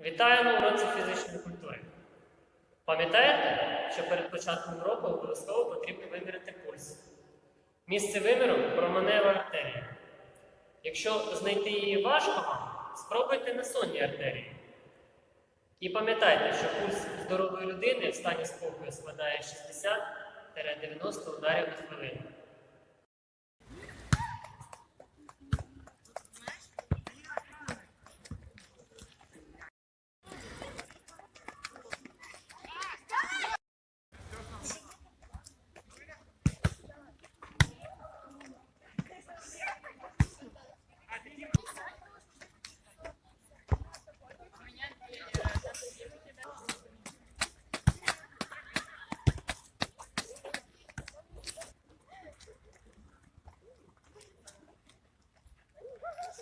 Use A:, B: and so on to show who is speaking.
A: Вітаю на уроці фізичної культури. Пам'ятаєте, що перед початком року обов'язково потрібно виміряти пульс. Місце виміру променева артерія. Якщо знайти її важко спробуйте на сонній артерії. І пам'ятайте, що пульс здорової людини в стані спокою складає 60-90 ударів на хвилину.